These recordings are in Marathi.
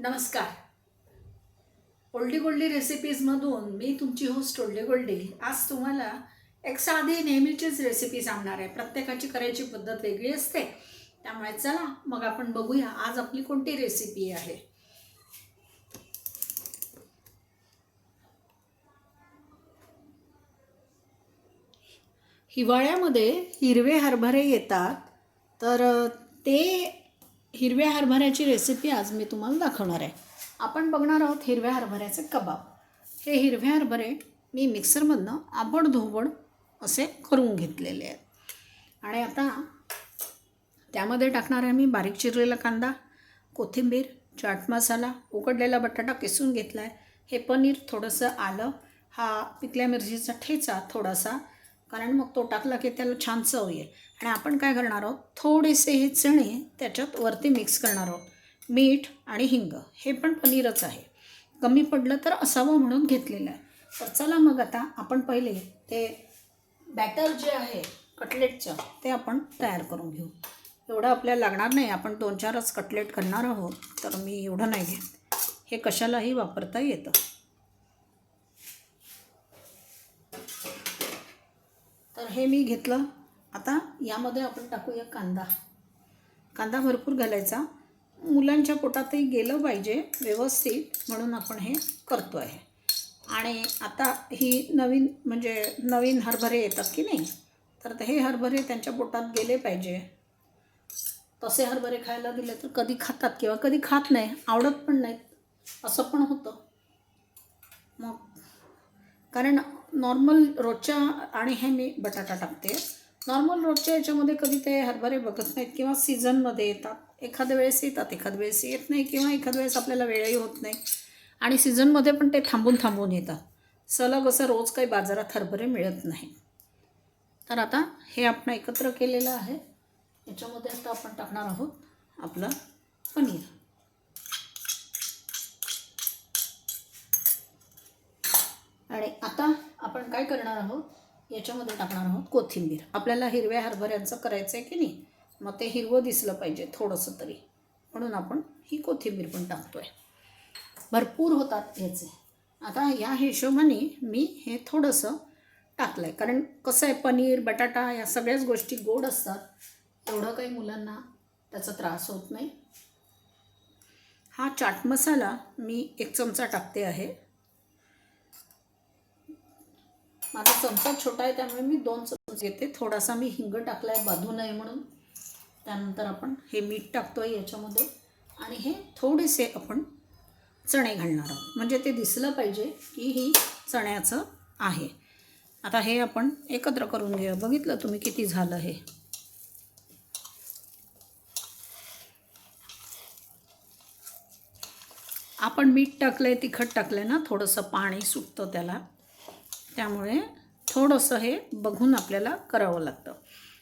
नमस्कार. ओल्डी गोल्डी रेसिपीजमधून मी तुमची होस्ट ओल्डी गोल्डी. आज तुम्हाला एक साधी नेहमीचीच रेसिपी सांगणार आहे. प्रत्येकाची करायची पद्धत वेगळी असते. त्यामुळे चला मग आपण बघूया आज आपली कोणती रेसिपी आहे. हिवाळ्यामध्ये हिरवे हरभरे येतात. तर ते हिरव्या हरभऱ्याची रेसिपी आज मी तुम्हाला दाखवणार आहे. आपण बघणार आहोत हिरव्या हरभऱ्याचे कबाब. हे हिरव्या हरभरे मी मिक्सरमधनं आबड धोबड असे करून घेतलेले आहेत. आणि आता त्यामध्ये टाकणार आहे मी बारीक चिरलेला कांदा कोथिंबीर चाट मसाला उकडलेला बटाटा किसून घेतला आहे हे पनीर थोडंसं आलं. हा पिकल्या मिरचीचा ठेचा थोडासा कारण मग तो टाकला की त्याला छान चव येईल. आणि आपण काय करणार आहोत? थोडेसे हे चणे त्याच्यात वरती मिक्स करणार आहोत. मीठ आणि हिंग हे पण पनीरच आहे. कमी पडलं तर असावं म्हणून घेतलेलं आहे. तर चला मग आता आपण पहिले ते बॅटर जे आहे कटलेटचं ते आपण तयार करून घेऊ. एवढं आपल्याला लागणार नाही. आपण दोन चारच कटलेट करणार आहोत. तर मी एवढं नाही घेत. हे कशालाही वापरता येतं. हे मी घेतलं. आता यामध्ये आपण टाकूया कांदा. कांदा भरपूर घालायचा. मुलांच्या पोटातही गेलं पाहिजे व्यवस्थित म्हणून आपण हे करतो आहे आणि आता ही नवीन म्हणजे नवीन हरभरे येतात की नाही तर हे हरभरे त्यांच्या पोटात गेले पाहिजे. तसे हरभरे खायला दिले तर कधी खातात किंवा कधी खात नाही आवडत पण नाहीत. असं पण होतं. मग कारण नॉर्मल रोजच्या आणि हे मी बटाटा टाकते. नॉर्मल रोजच्या याच्यामध्ये कधी ते हरभरे बघत नाहीत किंवा सीझनमध्ये येतात. एखाद्या वेळेस येतात एखाद्या वेळेस येत नाही किंवा एखाद्या वेळेस आपल्याला वेळही होत नाही. आणि सीझनमध्ये पण ते थांबून थांबून येतात. सलग असं रोज काही बाजारात हरभरे मिळत नाही. तर आता हे आपण एकत्र केलेलं आहे. याच्यामध्ये आता आपण टाकणार आहोत आपलं पनीर. आणि आता आपण काय करणार आहोत? याच्यामध्ये टाकणार आहोत कोथिंबीर. आपल्याला हिरव्या हरभऱ्यांचं करायचं आहे की नाही? मग ते हिरवं दिसलं पाहिजे थोडंसं तरी. म्हणून आपण ही कोथिंबीर पण टाकतो आहे भरपूर होतात ह्याचे. आता या हिशोबाने मी हे थोडंसं टाकलं आहे कारण कसं आहे पनीर बटाटा या सगळ्याच गोष्टी गोड असतात. एवढं काही मुलांना त्याचा त्रास होत नाही. हा चाट मसाला मी एक चमचा टाकते आहे. माझा चमचा छोटा आहे त्यामुळे मी दोन चमचे घेते. थोडासा मी हिंग टाकला आहे बाधू नये म्हणून. त्यानंतर आपण हे मीठ टाकतो आहे याच्यामध्ये. आणि हे थोडेसे आपण चणे घालणार आहोत. म्हणजे ते दिसलं पाहिजे की ही चण्याचं आहे. आता हे आपण एकत्र करून घेऊया. बघितलं तुम्ही किती झालं हे? आपण मीठ टाकलं आहे तिखट टाकलं आहे ना थोडंसं पाणी सुटतं त्याला. त्यामुळे थोडंसं हे बघून आपल्याला करावं लागतं.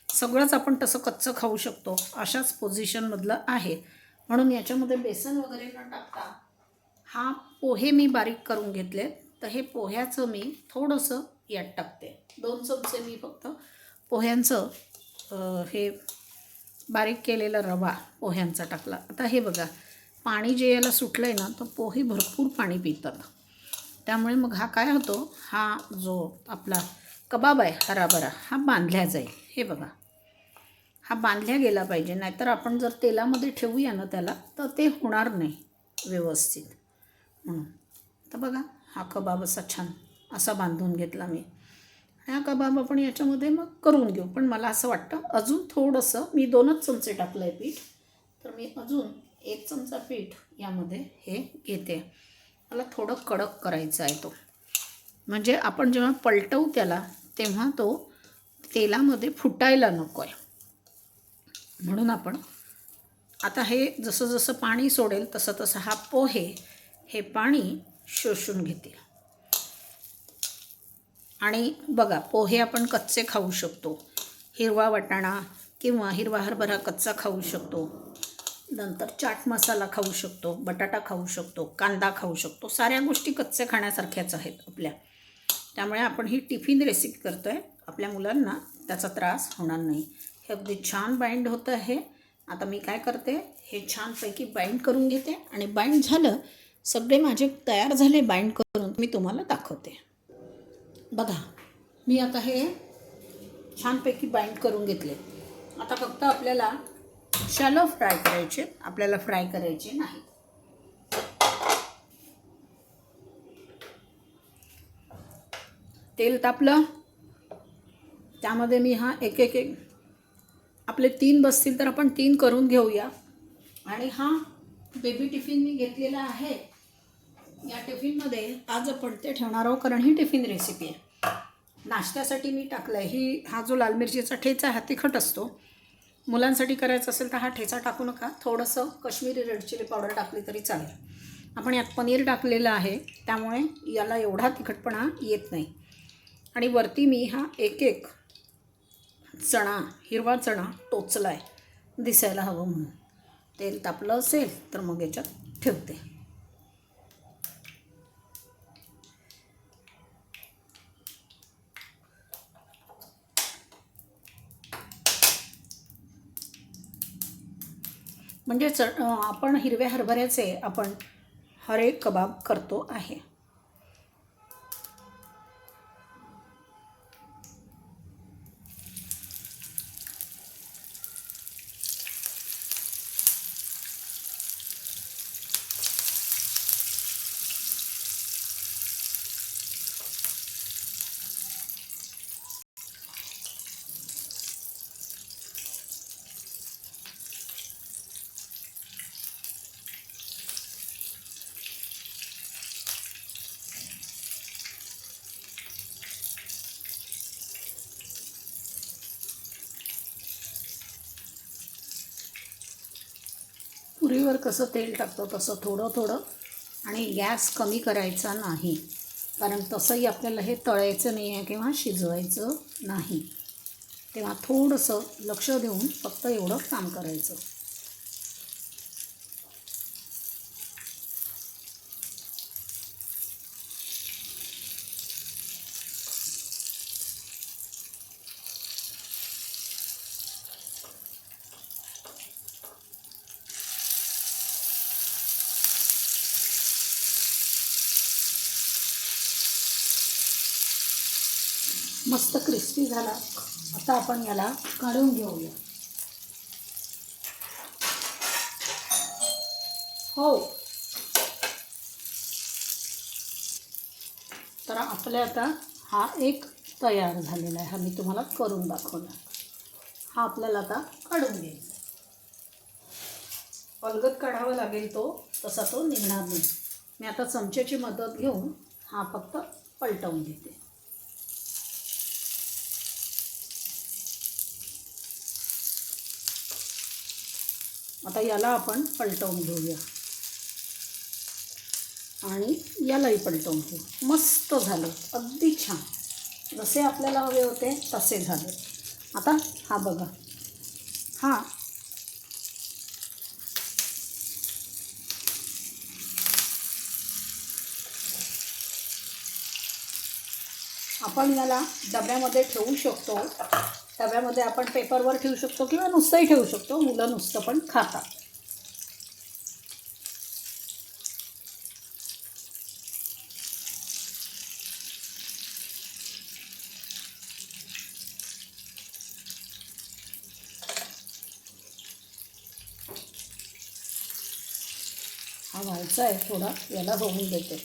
सगळंच आपण तसं कच्चं खाऊ शकतो अशाच पोझिशनमधलं आहे. म्हणून याच्यामध्ये बेसन वगैरे न टाकता हा पोहे मी बारीक करून घेतले. तर हे पोह्याचं मी थोडंसं यात टाकते. दोन चमचे मी फक्त पोह्यांचं हे बारीक केलेला रवा पोह्यांचा टाकला. आता हे बघा पाणी जे याला सुटलं आहे ना तर पोहे भरपूर पाणी पितात. त्यामुळे मग हा काय होतो? हा जो आपला कबाब आहे हराभरा हा बांधल्या जाईल. हे बघा. हा बांधल्या गेला पाहिजे. नाहीतर आपण जर तेलामध्ये ठेवूया ना त्याला तर ते होणार नाही व्यवस्थित. म्हणून. तर बघा हा कबाब असा छान असा बांधून घेतला मी. हा कबाब आपण याच्यामध्ये मग करून घेऊ. पण मला असं वाटतं अजून थोडंसं मी दोनच चमचे टाकलं आहे पीठ. तर मी अजून एक चमचा पीठ यामध्ये हे घेते. मला थोडं कडक करायचं आहे तो. म्हणजे आपण जेव्हा पलटवू त्याला तेव्हा तो तेलामध्ये फुटायला नको आहे. म्हणून आपण आता हे जसं जसं पाणी सोडेल तसं तसं हा पोहे हे पाणी शोषून घेतील. आणि बघा पोहे आपण कच्चे खाऊ शकतो. हिरवा वाटाणा किंवा हिरवा हरभरा कच्चा खाऊ शकतो. नंतर चाट मसाला खाऊ शकतो बटाटा खाऊ शकतो कांदा खाऊ शकतो साऱ्या गोष्टी कच्चे खाण्यासारख्याच आहेत आपल्या. त्यामुळे आपण ही टिफिन रेसिपी करतो आहे आपल्या मुलांना त्याचा त्रास होणार नाही. हे अगदी छान बाइंड होतं आहे. आता मी काय करते हे छानपैकी बाइंड करून घेते आणि बाइंड झालं सगळे माझे तयार झाले बाइंड करून मी तुम्हाला दाखवते. बघा मी आता हे छानपैकी बाइंड करून घेतले. आता फक्त आपल्याला शॅलो फ्राय करायचे. आपल्याला फ्राय करायचे नाही. तेल तापलं. त्यामध्ये मी हा एक एक एक आपले तीन बसतील तर आपण तीन करून घेऊया. आणि हा बेबी टिफिन मी घेतलेला आहे. या टिफिनमध्ये आज आपण ते ठेवणार आहोत कारण ही टिफिन रेसिपी आहे. नाश्त्यासाठी मी टाकलं आहे ही हा जो लाल मिरचीचा ठेचा हा तिखट असतो. मुलांसाठी करायचं असेल तर हा ठेचा टाकू नका. थोडंसं कश्मीरी रेड चिली पावडर टाकली तरी चालेल. आपण यात पनीर टाकलेलं आहे. त्यामुळे याला एवढा तिखटपणा येत नाही. आणि वरती मी हा एक एक चणा हिरवा चणा टोचला आहे दिसायला हवं म्हणून. तेल तापलं असेल तर मग याच्यात ठेवते. म्हणजे च आपण हिरव्या हरभऱ्याचे आपण हरे कबाब करतो आहे. पुरीवर कसं तेल टाकतो तसं थोडं थोडं आणि गॅस कमी करायचा नाही. कारण तसंही आपल्याला हे तळायचं नाही आहे किंवा शिजवायचं नाही. तेव्हा थोडंसं लक्ष देऊन फक्त एवढं काम करायचं. मस्त क्रिस्पी झाला. आता आपण याला काढून घेऊया. हो. तर आपल्या आता हा एक तयार झालेला आहे. हा मी तुम्हाला करून दाखवला हा आपल्याला आता काढून घ्यायचा अलगद काढावा लागेल तो तसा तो निघणार नाही. मी आता चमच्याची मदत घेऊन हा फक्त पलटवून घेते. आता याला आपण पलटवून घेऊया. आणि यालाही पलटवून घेऊ. मस्त झालं. अगदी छान. जसे आपल्याला हवे होते तसे झाले. आता हा बघा. हा. आपण याला डब्यामध्ये ठेवू शकतो. डब्यामध्ये आपण पेपरवर ठेवू शकतो किंवा नुसतंही ठेवू शकतो. मुलं नुसतं पण खातात. हा व्हायचा आहे थोडा. याला होऊन देते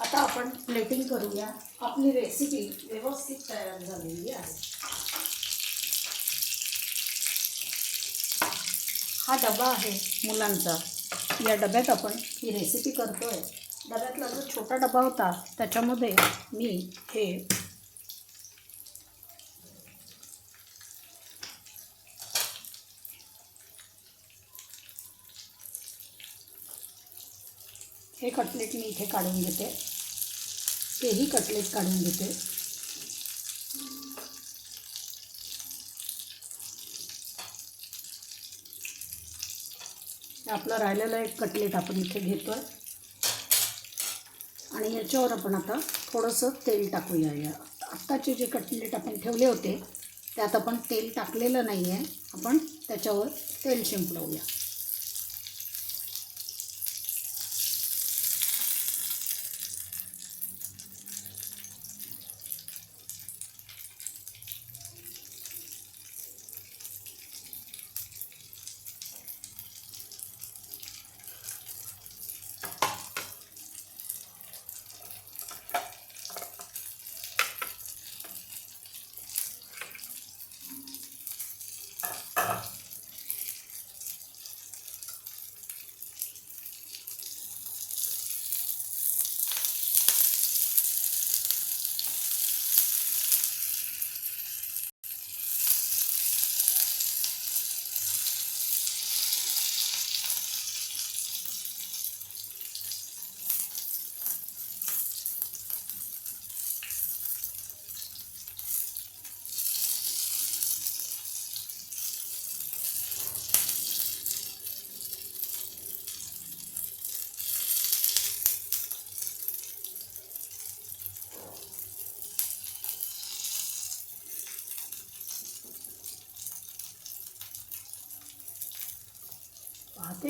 आता आपण प्लेटिंग करूया. आपली रेसिपी व्यवस्थित तयार झालेली आहे. हा डबा आहे मुलांचा. या डब्यात आपण ही रेसिपी करतो आहे डब्यातला जो छोटा डबा होता त्याच्यामध्ये मी हे हे कटलेट मी इथे काढून घेते. तेही कटलेट काढून घेते. हे आपलं राहिलेलं एक कटलेट आपण इथे घेतो आणि याच्यावर आपण आता थोडंसं तेल टाकूया. या आत्ताचे जे कटलेट आपण ठेवले होते त्यात आपण तेल टाकलेलं नाही आहे आपण त्याच्यावर तेल शिंपडवूया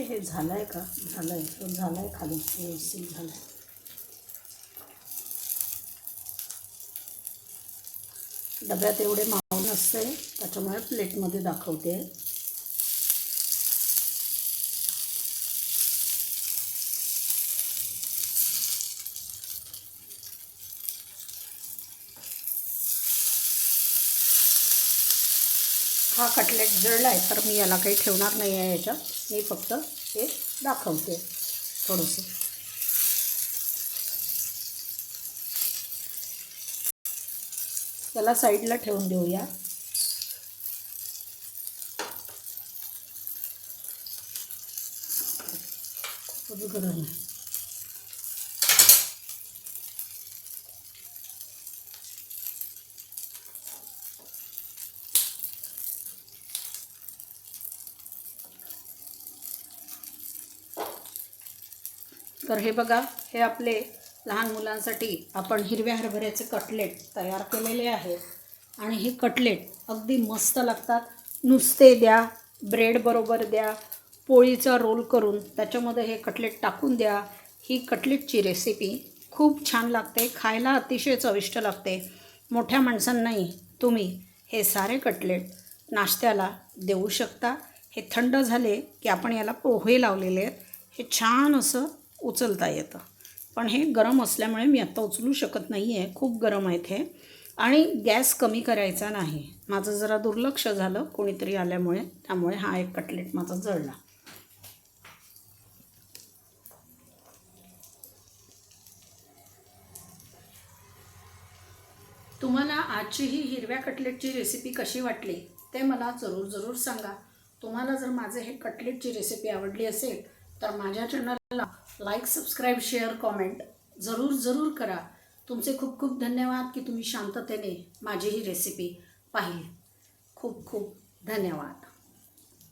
हे झालं आहे का? झालं आहे तो झालं आहे खाली. व्यवस्थित झालं आहे डब्यात एवढे माव नसते त्याच्यामुळे प्लेटमध्ये दाखवते. हा कटलेट जळला आहे तर मी याला काही ठेवणार नाही आहे याच्यात. मी फक्त हे दाखवते थोडंसं. त्याला साईडला ठेवून देऊया. गरम आहे तर हे बघा हे आपले लहान मुलांसाठी आपण हिरव्या हरभऱ्याचे कटलेट तयार केलेले आहेत आणि हे कटलेट अगदी मस्त लागतात. नुसते द्या ब्रेड बरोबर द्या पोळीचा रोल करून त्याच्यामध्ये हे कटलेट टाकून द्या. ही कटलेटची रेसिपी खूप छान लागते खायला अतिशय चविष्ट लागते. मोठ्या माणसांनाही तुम्ही हे सारे कटलेट नाश्त्याला देऊ शकता. हे थंड झाले की आपण याला पोहे लावलेले आहेत. हे छान असं उचलता येतं. पण हे गरम असल्यामुळे मी आत्ता उचलू शकत नाही आहे खूप गरम आहेत हे. आणि गॅस कमी करायचा नाही. माझं जरा दुर्लक्ष झालं कोणीतरी आल्यामुळे. त्यामुळे हा एक कटलेट माझा जळला. तुम्हाला आजची ही हिरव्या कटलेटची रेसिपी कशी वाटली ते मला जरूर जरूर सांगा. तुम्हाला जर माझे हे कटलेटची रेसिपी आवडली असेल तर माझ्या channel like subscribe share comment जरूर जरूर करा. तुमचे खूप खूप धन्यवाद की तुम्ही शांततेने माझी ही रेसिपी पाहिली. खूप खूप धन्यवाद.